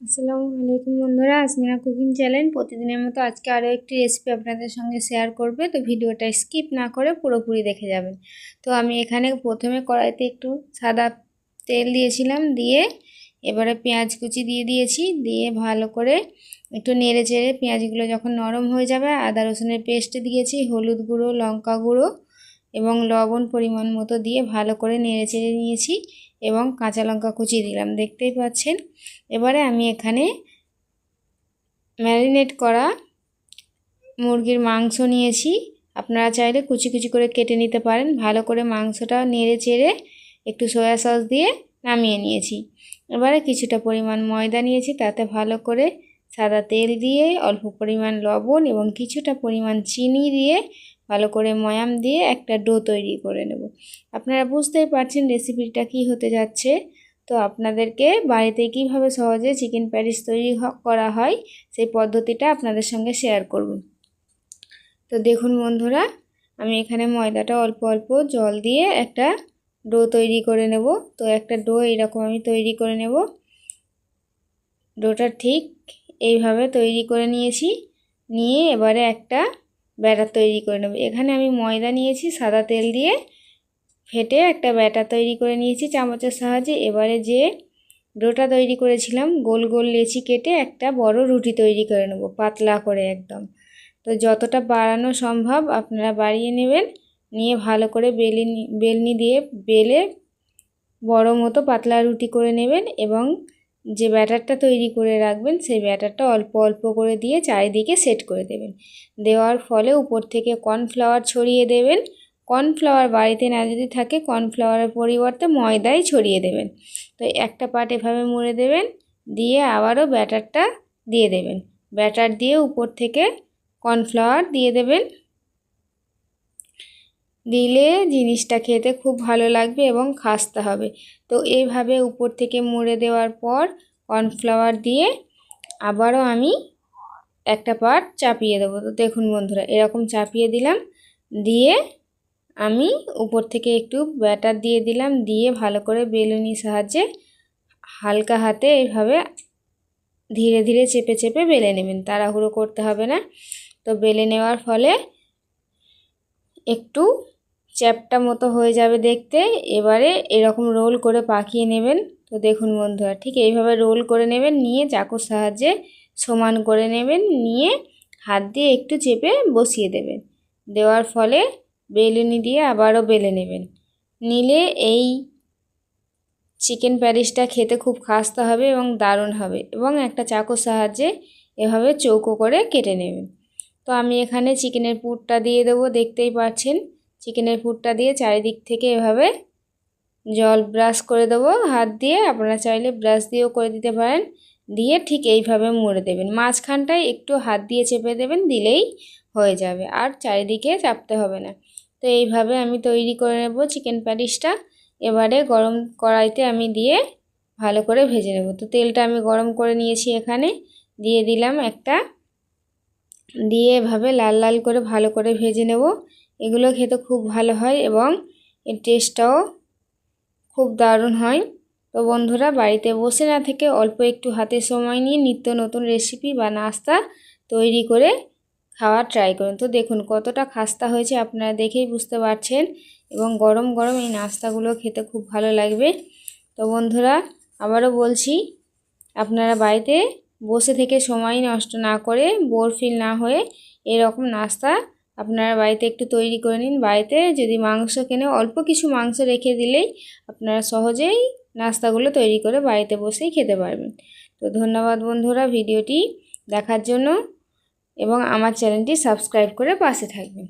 আসসালামু আলাইকুম বন্ধুরা আসমিনা কুকিং চ্যানেল। প্রতিদিনের মতো আজকে আরও একটি রেসিপি আপনাদের সঙ্গে শেয়ার করবে। তো ভিডিওটা স্কিপ না করে পুরোপুরি দেখে যাবেন। তো আমি এখানে প্রথমে কড়াইতে একটু সাদা তেল দিয়েছিলাম দিয়ে এবারে পেঁয়াজ কুচি দিয়ে দিয়েছি। দিয়ে ভালো করে একটু নেড়ে চেড়ে পেঁয়াজগুলো যখন নরম হয়ে যাবে, আদা রসুনের পেস্ট দিয়েছি, হলুদ গুঁড়ো, লঙ্কা গুঁড়ো এবং লবণ পরিমাণ মতো দিয়ে ভালো করে নেড়ে চেড়ে নিয়েছি। এবং কাঁচা লঙ্কা কুচি দিলাম। দেখতেই পাচ্ছেন? এবারে আমি এখানে ম্যারিনেট করা মুরগির মাংস নিয়েছি। আপনারা চাইলে কুচি কুচি করে কেটে নিতে পারেন। ভালো করে মাংসটা নেড়ে চেড়ে একটু সয়া সস দিয়ে নামিয়ে নিয়েছি। এবারে কিছুটা পরিমাণ ময়দা নিয়েছি, তাতে ভালো করে সাদা তেল দিয়ে অল্প পরিমাণ লবণ এবং কিছুটা পরিমাণ চিনি দিয়ে ভালো করে ময়াম দিয়ে একটা ডো তৈরি করে নেব। আপনারা বুঝতেই পারছেন রেসিপিটা কি হতে যাচ্ছে। তো আপনাদেরকে বাড়িতে কীভাবে সহজে চিকেন প্যারিস তৈরি করা হয়, সেই পদ্ধতিটা আপনাদের সঙ্গে শেয়ার করব। তো দেখুন বন্ধুরা, আমি এখানে ময়দাটা অল্প অল্প জল দিয়ে একটা ডো তৈরি করে নেব। তো একটা ডো এরকম আমি তৈরি করে নেব। ডোটা ঠিক এইভাবে তৈরি করে নিয়েছি। নিয়ে এবারে একটা ব্যাটার তৈরি করে নেব। এখানে আমি ময়দা নিয়েছি, সাদা তেল দিয়ে ফেটে একটা ব্যাটার তৈরি করে নিয়েছি চামচের সাহায্যে। এবারে যে ডোটা তৈরি করেছিলাম, গোল গোল লেচি কেটে একটা বড় রুটি তৈরি করে নেব, পাতলা করে একদম। তো যতটা বাড়ানো সম্ভব আপনারা বাড়িয়ে নেবেন, নিয়ে ভালো করে বেলি বেলনি দিয়ে বেলে বড় মতো পাতলা রুটি করে নেবেন এবং যে ব্যাটারটা তৈরি করে রাখবেন, সেই ব্যাটারটা অল্প অল্প করে দিয়ে চারিদিকে সেট করে দেবেন। দেওয়ার ফলে উপর থেকে কর্নফ্লাওয়ার ছড়িয়ে দেবেন। কর্নফ্লাওয়ার বাড়িতে না যদি থাকে, কর্নফ্লাওয়ারের পরিবর্তে ময়দাই ছড়িয়ে দেবেন। তো একটা পাট এভাবে মুড়ে দেবেন, দিয়ে আবারও ব্যাটারটা দিয়ে দেবেন। ব্যাটার দিয়ে উপর থেকে কর্নফ্লাওয়ার দিয়ে দেবেন। দিলে জিনিসটা খেতে খুব ভালো লাগবে এবং খাস্তা হবে। তো এইভাবে উপর থেকে মুড়ে দেওয়ার পর কর্নফ্লাওয়ার দিয়ে আবারও আমি একটা পাট চাপিয়ে দেবো। তো দেখুন বন্ধুরা, এরকম চাপিয়ে দিলাম, দিয়ে আমি উপর থেকে একটু ব্যাটার দিয়ে দিলাম, দিয়ে ভালো করে বেলুনি সাহায্যে হালকা হাতে এইভাবে ধীরে ধীরে চেপে চেপে বেলে নেবেন, তাড়াহুড়ো করতে হবে না। তো বেলে নেওয়ার ফলে একটু চ্যাপটা মতো হয়ে যাবে দেখতে। এবারে এরকম রোল করে পাকিয়ে নেবেন। তো দেখুন বন্ধুরা, ঠিক এইভাবে রোল করে নেবেন, নিয়ে চাকুর সাহায্যে সমান করে নেবেন, নিয়ে হাত দিয়ে একটু চেপে বসিয়ে দেবেন। দেওয়ার ফলে বেলুনি দিয়ে আবারও বেলে নেবেন। নিলে এই চিকেন প্যারিসটা খেতে খুব খাস্তা হবে এবং দারুণ হবে এবং একটা চাকুর সাহায্যে এভাবে চৌকো করে কেটে নেবেন। তো আমি এখানে চিকেনের পুরটা দিয়ে দেবো, দেখতেই পাচ্ছেন। চিকেনের পুরটা দিয়ে চারিদিক থেকে এভাবে জল ব্রাশ করে দেবো, হাত দিয়ে। আপনারা চাইলে ব্রাশ দিয়েও করে দিতে পারেন। দিয়ে ঠিক এইভাবে মুড়ে দেবেন। মাঝখানটায় একটু হাত দিয়ে চেপে দেবেন, দিলেই হয়ে যাবে। আর চারিদিকে চাপতে হবে না। তো এইভাবে আমি তৈরি করে নেব চিকেন প্যাটিসটা। এবারে গরম কড়াইতে আমি দিয়ে ভালো করে ভেজে নেব। তো তেলটা আমি গরম করে নিয়েছি এখানে। দিয়ে দিলাম একটা। দিয়ে এভাবে লাল লাল করে ভালো করে ভেজে নেব। এগুলো খেতে খুব ভালো হয় এবং এর টেস্টটাও খুব দারুণ হয়। তো বন্ধুরা, বাড়িতে বসে না থেকে অল্প একটু হাতে সময় নিয়ে নিত্য নতুন রেসিপি বা নাস্তা তৈরি করে খাওয়ার ট্রাই করুন। তো দেখুন কতটা খাস্তা হয়েছে, আপনারা দেখেই বুঝতে পারছেন এবং গরম গরম এই নাস্তাগুলো খেতে খুব ভালো লাগবে। তো বন্ধুরা, আবারও বলছি, আপনারা বাড়িতে বসে থেকে সময় নষ্ট না করে বোর ফিল না হয়ে এরকম নাস্তা আপনারা বাড়িতে একটু তৈরি করে নিন। বাড়িতে যদি মাংস কেনে অল্প কিছু মাংস রেখে দিলেই আপনারা সহজেই নাস্তাগুলো তৈরি করে বাড়িতে বসেই খেতে পারবেন। তো ধন্যবাদ বন্ধুরা ভিডিওটি দেখার জন্য এবং আমার চ্যানেলটি সাবস্ক্রাইব করে পাশে থাকবেন।